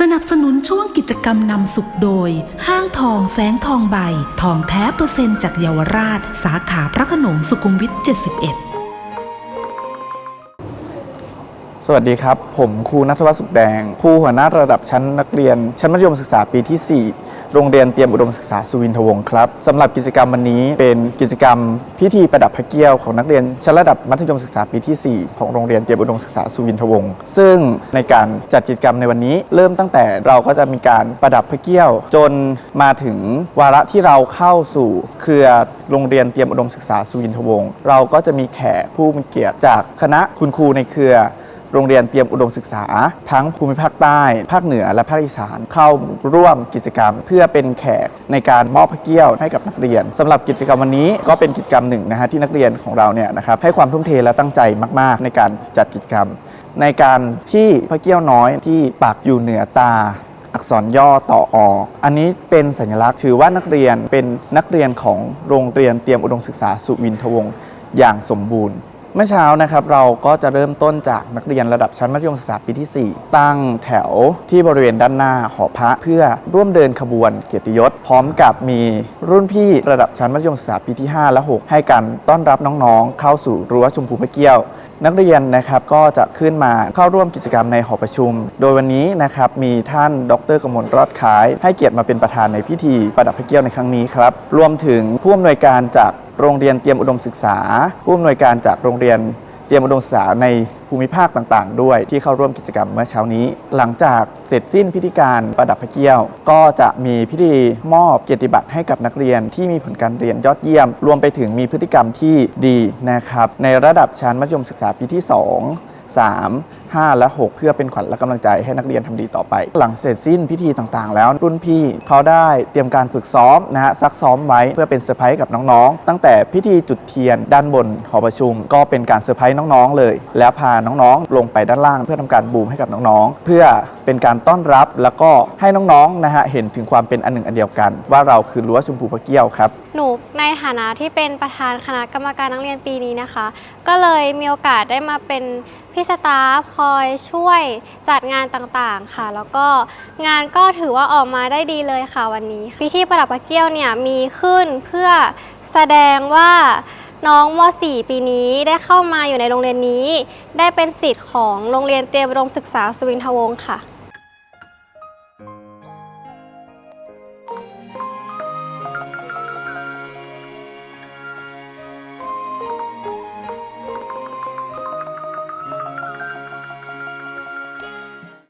สนับสนุนช่วงกิจกรรมนำสุขโดย ห้างทองแสงทองใบ ทองแท้เปอร์เซ็นต์จากเยาวราช สาขาพระขนงสุขุมวิท 71 สวัสดีครับ ผมครูนัทวัฒน์สุขแดง ครูหัวหน้าระดับชั้นนักเรียน ชั้นมัธยมศึกษาปีที่ 4 โรงเรียนเตรียมอุดมศึกษาสุวินทวงศ์ครับสำหรับกิจกรรมวันนี้เป็นกิจกรรม พิธีประดับพระเกี้ยวของนักเรียนชั้นระดับมัธยมศึกษาปีที่ 4 ของโรงเรียนเตรียมอุดมศึกษาสุวินทวงศ์ซึ่งในการจัดกิจกรรมในวันนี้ เริ่มตั้งแต่เราก็จะมีการประดับพระเกี้ยว จนมาถึงวาระที่เราเข้าสู่เครือโรงเรียนเตรียมอุดมศึกษาสุวินทวงศ์เราก็จะมีแขกผู้มีเกียรติจากคณะคุณครูในเครือ โรงเรียนเตรียมอุดมศึกษา ทั้งภูมิภาคใต้ ภาคเหนือและภาคอีสานเข้าร่วมกิจกรรม เพื่อเป็นแขกในการมอบพระเกี้ยวให้กับนักเรียนสำหรับกิจกรรมวันนี้ก็เป็นกิจกรรมหนึ่งนะฮะที่นักเรียนของเราเนี่ยนะครับให้ความทุ่มเทและตั้งใจมาก ๆ ในการจัดกิจกรรม ในการที่พระเกี้ยวน้อยที่ปักอยู่เหนือตาอักษรย่อต่ออ อันนี้เป็นสัญลักษณ์ถือว่านักเรียนเป็นนักเรียนของโรงเรียนเตรียมอุดมศึกษาสุวินทวงศ์อย่างสมบูรณ์ เมื่อเช้านะครับเราก็จะเริ่มต้นจากนักเรียนระดับชั้นมัธยมศึกษาปีที่ 4 ตั้งแถวที่บริเวณด้านหน้าหอพระเพื่อร่วมเดินขบวนเกียรติยศ พร้อมกับมีรุ่นพี่ระดับชั้นมัธยมศึกษาปีที่ 5 และ 6 ให้การต้อนรับน้องๆ เข้าสู่รั้วชมพูพระเกี้ยว นักเรียนนะครับก็จะขึ้นมาเข้าร่วมกิจกรรมในหอประชุม โดยวันนี้นะครับมีท่านดรกมลรอดขาย ให้เกียรติมาเป็นประธานในพิธีประดับพระเกี้ยวในครั้งนี้ครับรวมถึงผู้อำนวยการจาก โรงเรียนเตรียมอุดมศึกษา ผู้อำนวยการจากโรงเรียนเตรียมอุดมศึกษาในภูมิภาคต่างๆ ด้วยที่เข้าร่วมกิจกรรมเมื่อเช้านี้ หลังจากเสร็จสิ้นพิธีการประดับพระเกี้ยว ก็จะมีพิธีมอบเกียรติบัตรให้กับนักเรียนที่มีผลการเรียนยอดเยี่ยม รวมไปถึงมีพฤติกรรมที่ดีนะครับในระดับชั้นมัธยมศึกษาปีที่ 2 3 5 และ 6 เพื่อเป็นขวัญและกำลังใจให้นักเรียนทำดีต่อไป หลังเสร็จสิ้นพิธีต่างๆ แล้วรุ่นพี่เขาได้เตรียมการฝึกซ้อมนะฮะซักซ้อมไว้เพื่อเป็นเซอร์ไพรส์กับน้องๆ ตั้งแต่พิธีจุดเทียนด้านบนหอประชุม ก็เป็นการเซอร์ไพรส์น้องๆเลย แล้วพาน้องๆ ลงไปด้านล่าง เพื่อทำการบูมให้กับน้องๆ เพื่อเป็นการต้อนรับแล้วก็ให้น้องๆนะฮะเห็นถึงความเป็นอันหนึ่งอันเดียวกัน ว่าเราคือรั้วชมพูพระเกี้ยวครับหนูในฐานะที่เป็นประธานคณะกรรมการนักเรียนปีนี้นะคะ ก็เลยมีโอกาสได้มาเป็น พี่สตาฟคอยช่วยจัดงานต่างๆค่ะ แล้วก็งานก็ถือว่าออกมาได้ดีเลยค่ะวันนี้พิธีประดับพระเกี้ยวเนี่ยมีขึ้นเพื่อแสดงว่าน้องม .4 ปีนี้ได้เข้ามาอยู่ในโรงเรียนนี้ ได้เป็นสิทธิ์ของโรงเรียนเตรียมอุดมศึกษาสุวินทวงศ์ค่ะ